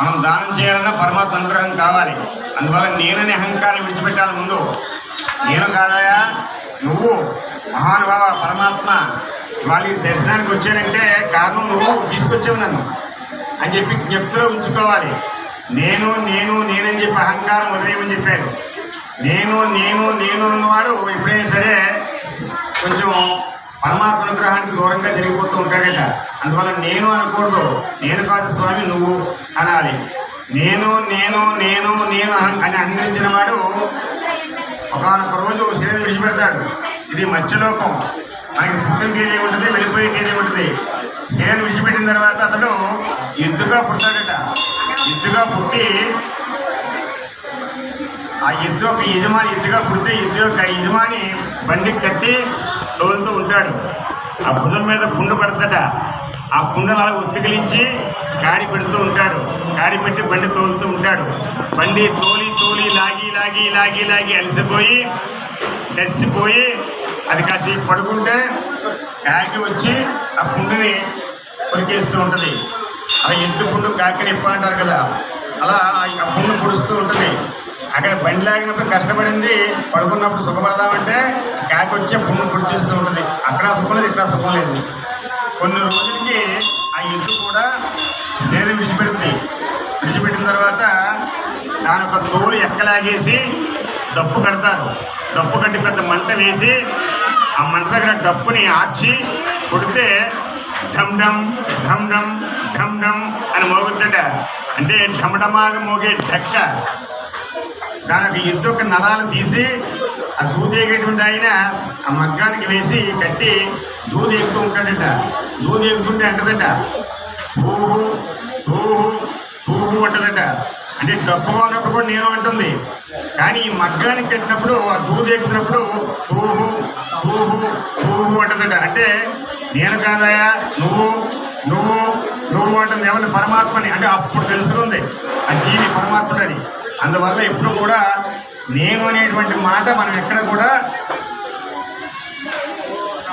మనం దానం చేయాలన్నా పరమాత్మ అనుగ్రహం కావాలి. అందువల్ల నేనని అహంకారం విడిచిపెట్టాలి ముందు. నేను కాదయా నువ్వు మహానుభావ పరమాత్మ. వాళ్ళ ఈ దర్శనానికి వచ్చానంటే కారణం నువ్వు తీసుకొచ్చావు నన్ను అని చెప్పి జ్ఞప్తిలో ఉంచుకోవాలి. నేను నేను నేనని చెప్పి అహంకారం వదిలేయమని చెప్పారు. నేను నేను నేను అన్నవాడు ఎప్పుడైనా సరే కొంచెం పరమాత్మ అనుగ్రహానికి దూరంగా జరిగిపోతూ ఉంటాడట. అందువల్ల నేను అనకూడదు. నేను కాదు స్వామి నువ్వు అనాలి. నేను నేను నేను నేను అని అహంకరించిన వాడు ఒకనొక రోజు శరీరం విడిచిపెడతాడు. ఇది మత్స్యలోకం మనకి పుట్టినకేది ఉంటుంది వెళ్ళిపోయేకేదే ఉంటుంది. శరీరం విడిచిపెట్టిన తర్వాత అతడు ఎద్దుగా పుడతాడట. ఎద్దుగా పుట్టి ఆ ఎద్దు ఒక యజమాని ఎద్దుగా పుడితే ఎద్దు యొక్క యజమాని బండికి కట్టి తోలుతూ ఉంటాడు. ఆ భుజం మీద పుండు పడతట. ఆ పుండను అలా ఉత్తికిలించి గాడి పెడుతూ ఉంటాడు. గాడి పెట్టి బండి తోలుతూ ఉంటాడు. బండి తోలి తోలి లాగి లాగి లాగి లాగి అలసిపోయి కలిసిపోయి అది కాసేపు పడుకుంటే కాకి వచ్చి ఆ పుండుని కొరికేస్తూ ఉంటుంది. అలా ఎద్దు పుండు కాకి నిప్ప అంటారు కదా. అలా ఆ పుండు పొడుస్తూ ఉంటుంది. అక్కడ బండి లాగినప్పుడు కష్టపడింది పడుకున్నప్పుడు సుఖపడదామంటే కాకి వచ్చే పుణ్యం గుర్తిస్తూ ఉంటుంది. అక్కడ సుఖం లేదు ఇక్కడ సుఖం లేదు. కొన్ని రోజులకి ఆ ఎద్దు కూడా నేను విడిచిపెడుతుంది. విడిచిపెట్టిన తర్వాత దాని ఒక తోలు ఎక్కలాగేసి డప్పు కడతారు. డప్పు కట్టి పెద్ద మంట వేసి ఆ మంట దగ్గర డప్పుని ఆర్చి కొడితే ఢమ్ డమ్ ఢమ్ ఢమ్ అని మోగుద్దట. అంటే ఢమడమాగా మోగే ఢక్క. దానికి ఎద్దు ఒక నరాలు తీసి ఆ దూదేగేటువంటి ఆయన ఆ మగ్గానికి వేసి కట్టి దూది ఎక్కుతూ ఉంటాడట. దూది ఎక్కుతుంటే అంటదట. ఊహు ఊహు ఊహు అంటదట. అంటే డబ్బుగా ఉన్నప్పుడు కూడా నేను అంటుంది. కానీ ఈ మగ్గానికి కట్టినప్పుడు ఆ దూది ఎక్కుతున్నప్పుడు ఊహు ఊహు ఊహు అంటదట. అంటే నేను కాదయా నువ్వు నువ్వు నువ్వు అంటుంది. ఎవరిని? పరమాత్మని. అంటే అప్పుడు తెలుసుకుంది. ఆ జీవి పరమాత్ముడని. అందువల్ల ఎప్పుడు కూడా నేను అనేటువంటి మాట మనం ఎక్కడ కూడా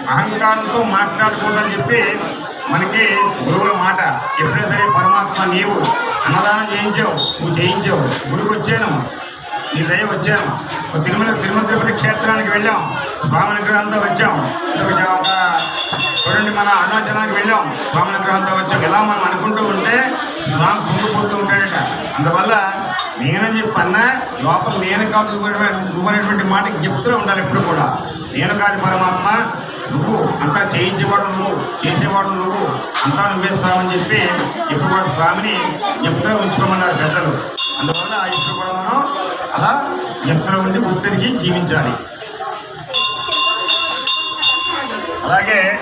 అహంకారంతో మాట్లాడకూడదని చెప్పి మనకి గురువుల మాట ఎప్పుడైతే సరే పరమాత్మ నీవు అన్నదానం చేయించావు నువ్వు చేయించావు గుడికి వచ్చాను నీ దయ వచ్చాను తిరుమల తిరుమల తిరుపతి క్షేత్రానికి వెళ్ళాం స్వామి అనుగ్రహంతో వచ్చాం ఒక చూడండి మన అరుణాచలానికి వెళ్ళాం స్వామి అనుగ్రహంతో వచ్చాం. ఇలా మనం అనుకుంటూ ఉంటే స్వామి కుంగిపోతూ ఉంటాడట. అందువల్ల నేనని చెప్పన్నా లోపల నేను కాదు నువ్వు అనేటువంటి- మాట జ్ఞప్తిలో ఉండాలి ఎప్పుడు కూడా. నేను కాదు పరమాత్మ నువ్వు అంతా చేయించేవాడు నువ్వు చేసేవాడు నువ్వు అంతా నువ్వే స్వామి అని చెప్పి ఎప్పుడు కూడా స్వామిని జ్ఞప్తిలో ఉంచుకోమన్నారు పెద్దలు. అందువల్ల ఇప్పుడు కూడా మనం అలా జ్ఞప్తిలో ఉండి గుర్తిరిగి జీవించాలి. అలాగే